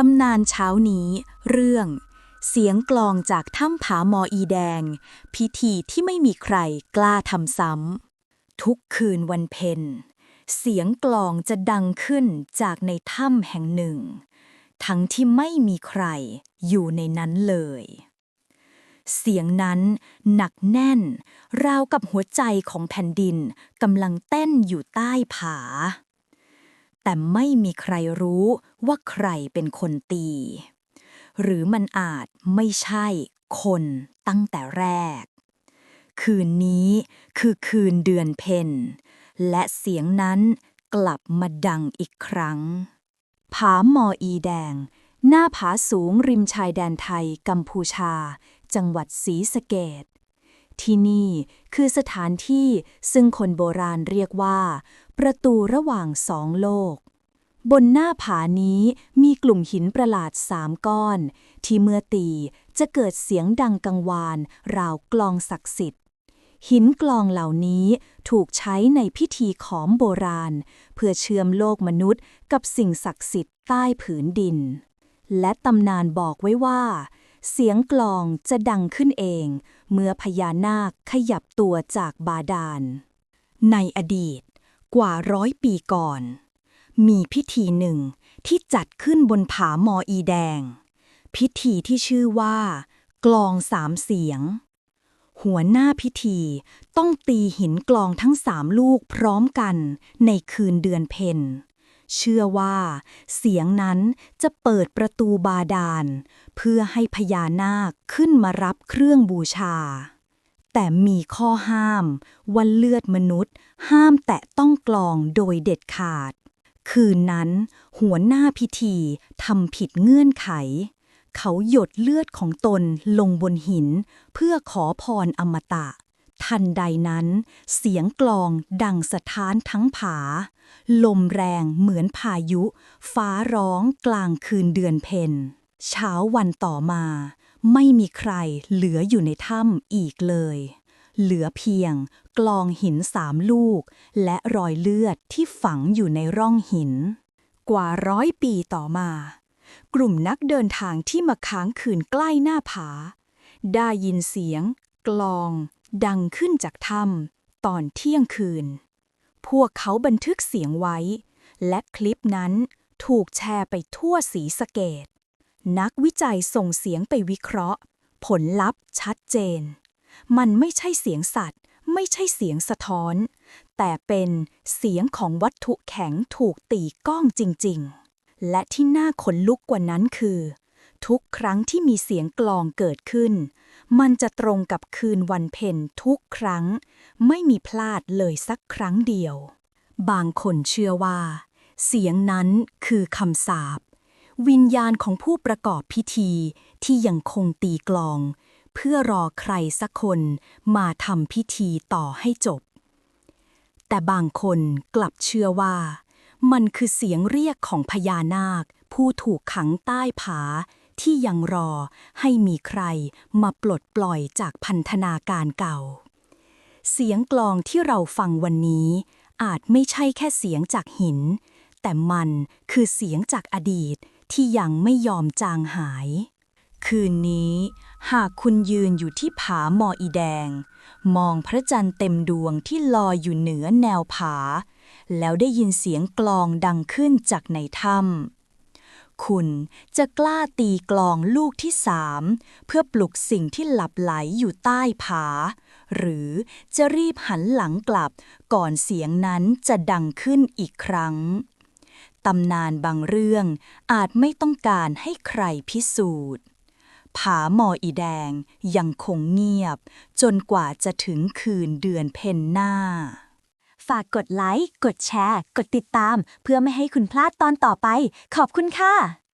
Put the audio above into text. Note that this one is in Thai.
ตำนานเช้านี้ เรื่อง เสียงกลองจากถ้ำผาหมออีแดง พิธีที่ไม่มีใครกล้าทำซ้ำ ทุกคืนวันเพ็ญเสียงกลองจะดังขึ้นจากในถ้ำแห่งหนึ่ง ทั้งที่ไม่มีใครอยู่ในนั้นเลย เสียงนั้นหนักแน่น ราวกับหัวใจของแผ่นดินกำลังเต้นอยู่ใต้ผา แต่ไม่มีใครรู้ว่าใครเป็นคนตี หรือมันอาจไม่ใช่คนตั้งแต่แรก คืนนี้คือคืนเดือนเพ็ญและเสียงนั้นกลับมาดังอีกครั้ง ผาหมออีแดง หน้าผาสูงริมชายแดนไทยกัมพูชา จังหวัดศรีสะเกด ที่นี่คือสถานที่ซึ่งคนโบราณเรียกว่า ประตูระหว่างสองโลก บนหน้าผานี้มีกลุ่มหินประหลาดสามก้อน ที่เมื่อตีจะเกิดเสียงดังกังวาน ราวกลองศักดิ์สิทธิ์ หินกลองเหล่านี้ถูกใช้ในพิธีขอมโบราณ เพื่อเชื่อมโลกมนุษย์กับสิ่งศักดิ์สิทธิ์ใต้ผืนดิน และตำนานบอกไว้ว่า เสียงกลองจะดังขึ้นเอง เมื่อพญานาคขยับตัวจากบาดาล ในอดีตกว่าร้อยปีก่อน มีพิธีหนึ่งที่จัดขึ้นบนผาหมออีแดง พิธีที่ชื่อว่า กลองสามเสียง หัวหน้าพิธีต้องตีหินกลองทั้งสามลูกพร้อมกันในคืนเดือนเพ็ญ เชื่อว่า เสียงนั้นจะเปิดประตูบาดาล เพื่อให้พญานาคขึ้นมารับเครื่องบูชา แต่มีข้อห้ามว่าเลือดมนุษย์ ห้ามแตะต้องกลองโดยเด็ดขาด คืนนั้น หัวหน้าพิธีทำผิดเงื่อนไข เขาหยดเลือดของตนลงบนหิน เพื่อขอพรอมตะ ทันใดนั้น เสียงกลองดังสะท้านทั้งผา ลมแรงเหมือนพายุ ฟ้าร้องกลางคืนเดือนเพ็ญเช้าวันต่อมา ไม่มีใครเหลืออยู่ในถ้ำอีกเลย เหลือเพียงกลองหินสามลูก และรอยเลือดที่ฝังอยู่ในร่องหิน กว่าร้อยปีต่อมา กลุ่มนักเดินทางที่มาค้างคืนใกล้หน้าผา ได้ยินเสียง กลอง ดังขึ้นจากถ้ำตอนเที่ยงคืน พวกเขาบันทึกเสียงไว้ และคลิปนั้นถูกแชร์ไปทั่วสีสเกต นักวิจัยส่งเสียงไปวิเคราะห์ ผลลัพธ์ชัดเจน มันไม่ใช่เสียงสัตว์ ไม่ใช่เสียงสะท้อน แต่เป็นเสียงของวัตถุแข็งถูกตีก้องจริง ๆ และที่น่าขนลุกกว่านั้นคือ ทุกครั้งที่มีเสียงกลองเกิดขึ้น มันจะตรงกับคืนวันเพ็ญทุกครั้ง ไม่มีพลาดเลยสักครั้งเดียว บางคนเชื่อว่า เสียงนั้นคือคำสาปวิญญาณของผู้ประกอบพิธีที่ยังคงตีกลอง เพื่อรอใครสักคนมาทำพิธีต่อให้จบ แต่บางคนกลับเชื่อว่า มันคือเสียงเรียกของพญานาค ผู้ถูกขังใต้ผา ที่ยังรอให้มีใครมาปลดปล่อยจากพันธนาการเก่า เสียงกลองที่เราฟังวันนี้ อาจไม่ใช่แค่เสียงจากหิน แต่มันคือเสียงจากอดีตที่ยังไม่ยอมจางหาย คืนนี้ หากคุณยืนอยู่ที่ผาหมออีแดง มองพระจันทร์เต็มดวงที่ลอยอยู่เหนือแนวผา แล้วได้ยินเสียงกลองดังขึ้นจากในถ้ำ คุณจะกล้าตีกลองลูกที่สามเพื่อปลุกสิ่งที่หลับไหลอยู่ใต้ผา หรือจะรีบหันหลังกลับก่อนเสียงนั้นจะดังขึ้นอีกครั้งตำนานบางเรื่องอาจไม่ต้องการให้ใครพิสูจน์ ผาหมออีแดงยังคงเงียบ จนกว่าจะถึงคืนเดือนเพ็ญหน้า ฝากกดไลค์ กดแชร์ กดติดตาม เพื่อไม่ให้คุณพลาดตอนต่อไป ขอบคุณค่ะ